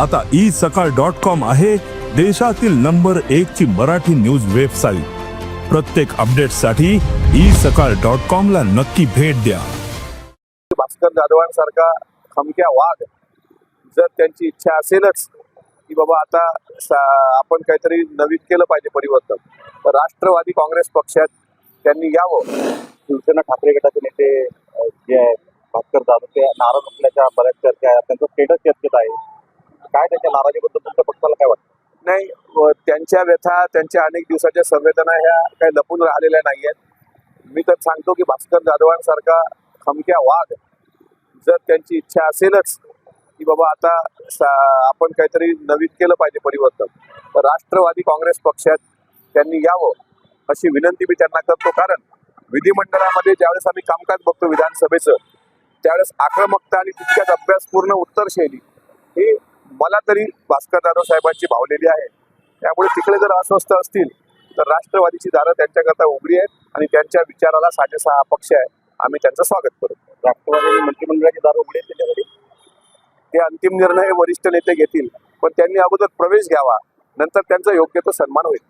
आता ई सकाळ dot com आहे देशातील नंबर एक ची मराठी न्यूज वेबसाईट. प्रत्येक अपडेटसाठी ई सकाळ डॉट कॉम ला नक्की भेट द्या. भास्कर जाधवांसारखा खमक्या वाघ जर त्यांची इच्छा असेलच की बाबा आता सा- आपण काहीतरी नवीन केलं पाहिजे परिवर्तन तर राष्ट्रवादी काँग्रेस पक्षात त्यांनी यावं. शिवसेना ठाकरे गटाचे नेते जे आहेत भास्कर जाधव ते नाराज असल्याच्या बऱ्याच चर्चा आहेत. त्यांचं स्टेटस चर्चेत आहे. काय त्याच्या नाराजीबद्दल तुमच्या पक्षाला काय वाटतं? नाही व त्यांच्या व्यथा त्यांच्या अनेक दिवसाच्या संवेदना ह्या काही लपून राहिलेल्या नाही आहेत मी तर सांगतो की भास्कर जाधवांसारखा खमक्या वाघ जर त्यांची इच्छा असेलच की बाबा आता सा- आपण काहीतरी नवीन केलं पाहिजे परिवर्तन तर राष्ट्रवादी काँग्रेस पक्षात त्यांनी यावं अशी विनंती मी त्यांना करतो. कारण विधिमंडळामध्ये ज्यावेळेस आम्ही कामकाज बघतो विधानसभेचं त्यावेळेस आक्रमकता आणि तितक्याच अभ्यासपूर्ण उत्तर शैली मला तरी भास्कर जाधव साहेबांची भावलेली आहे. त्यामुळे तिकडे जर अस्वस्थ असतील तर राष्ट्रवादीची दारं त्यांच्याकरता उघडी आहेत आणि त्यांच्या विचाराला साजेसा हा पक्ष आहे. आम्ही त्यांचं स्वागत करू. राष्ट्रवादी मंत्रिमंडळाची दार उघडे त्याच्यासाठी ते अंतिम निर्णय वरिष्ठ नेते घेतील पण त्यांनी अगोदर प्रवेश घ्यावा. नंतर त्यांचा योग्य तो सन्मान होईल.